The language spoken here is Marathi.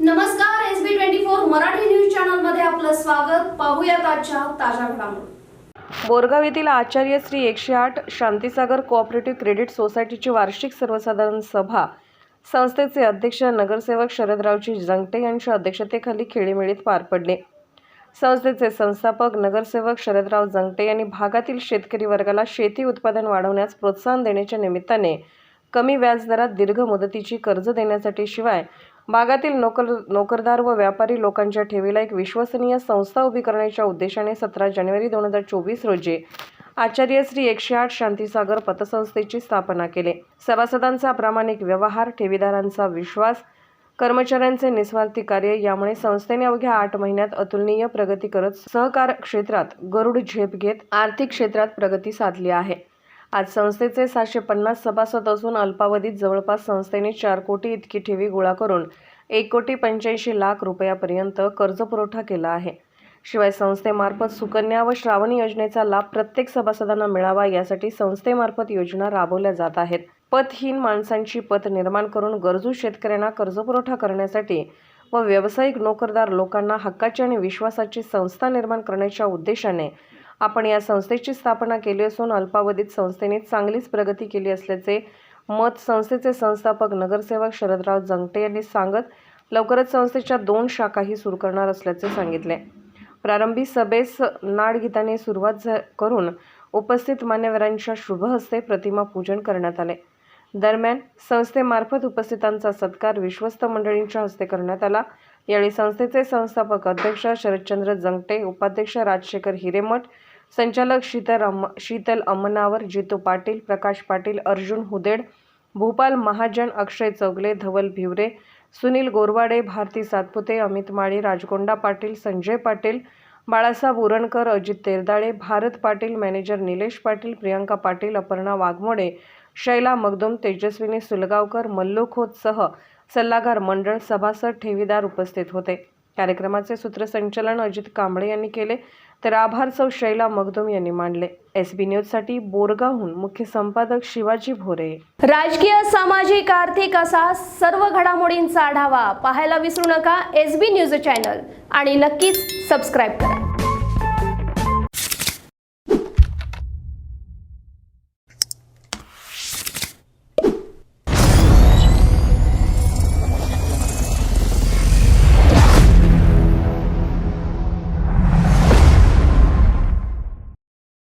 नमस्कार S B twenty four Marathi news चॅनलमध्ये आपलं स्वागत. पाहूयात आजच्या ताज्या घडामोडी. बोरगाव येथील आचार्य श्री एकशे आठ शांतीसागर कोऑपरेटिव्ह क्रेडिट सोसायटीची वार्षिक सर्वसाधारण सभा. संस्थेचे अध्यक्ष नगरसेवक शरदरावजी जंगटे यांच्या अध्यक्षतेखाली खेळीमेळीत पार पडले. संस्थेचे संस्थापक नगरसेवक शरदराव जंगटे यांनी भागातील शेतकरी वर्गाला शेती उत्पादन वाढवण्यास प्रोत्साहन देण्याच्या निमित्ताने कमी व्याजदरात दीर्घ मुदतीची कर्ज देण्यासाठी शिवाय भागातील नोकर नोकरदार व व्यापारी लोकांच्या ठेवीला एक विश्वसनीय संस्था उभी करण्याच्या उद्देशाने सतरा जानेवारी दोन हजार चोवीस रोजी आचार्य श्री एकशे आठ शांतीसागर पतसंस्थेची स्थापना केली. सभासदांचा प्रामाणिक व्यवहार ठेवीदारांचा विश्वास कर्मचाऱ्यांचे निस्वार्थी कार्य यामुळे संस्थेने अवघ्या आठ महिन्यात अतुलनीय प्रगती करत सहकार क्षेत्रात गरुड झेप घेत आर्थिक क्षेत्रात प्रगती साधली आहे. आज संस्थेचे सातशे पन्नास सभासद असून अल्पावधीत जवळपास संस्थेने चार कोटी इतकी ठेवी गोळा करून एक कोटी पंच्याऐंशी लाख रुपयापर्यंत कर्जपुरवठा केला आहे. शिवाय संस्थेमार्फत सुकन्या व श्रावणी योजनेचा लाभ प्रत्येक सभासदांना मिळावा यासाठी संस्थेमार्फत योजना राबवल्या जात आहेत. पतहीन माणसांची पत निर्माण करून गरजू शेतकऱ्यांना कर्जपुरवठा करण्यासाठी व व्यावसायिक नोकरदार लोकांना हक्काची आणि विश्वासाची संस्था निर्माण करण्याच्या उद्देशाने आपण या संस्थेची स्थापना केली असून अल्पावधीत संस्थेने चांगलीच प्रगती केली असल्याचे मत संस्थेचे संस्थापक नगरसेवक शरदराव जंगटे यांनी सांगत लवकरच संस्थेच्या दोन शाखाही सुरू करणार असल्याचे सांगितले. प्रारंभी सभेस नाडगीताने सुरुवात करून उपस्थित मान्यवरांच्या शुभहस्ते प्रतिमा पूजन करण्यात आले. दरम्यान संस्थेमार्फत उपस्थितांचा सत्कार विश्वस्त मंडळींच्या हस्ते करण्यात आला. यावेळी संस्थेचे संस्थापक अध्यक्ष शरदचंद्र जंगटे उपाध्यक्ष राजशेखर हिरेमठ संचालक शीतल अम शीतल अमनावर जितू पाटील प्रकाश पाटील अर्जुन हुदेड भूपाल महाजन अक्षय चौगले धवल भिवरे सुनील गोरवाडे भारती सातपुते अमित माळी राजकोंडा पाटील संजय पाटील बाळासाहेब उरणकर अजित तेरदाळे भारत पाटील मॅनेजर निलेश पाटील प्रियंका पाटील अपर्णा वाघमोडे शैला मगदुम तेजस्विनी सुलगावकर मल्लू खोतसह सल्लागार मंडळ सभासद ठेवीदार उपस्थित होते. कार्यक्रमाचे सूत्रसंचालन अजित कांबळे यांनी केले. तर आभार सौ. शैला मगदुम यांनी मांडले. एस बी न्यूजसाठी बोरगावहून मुख्य संपादक शिवाजी भोरे. राजकीय सामाजिक आर्थिक असा सर्व घडामोडींचा आढावा पाहायला विसरू नका. S B news channel. आणि नक्कीच सबस्क्राईब करा.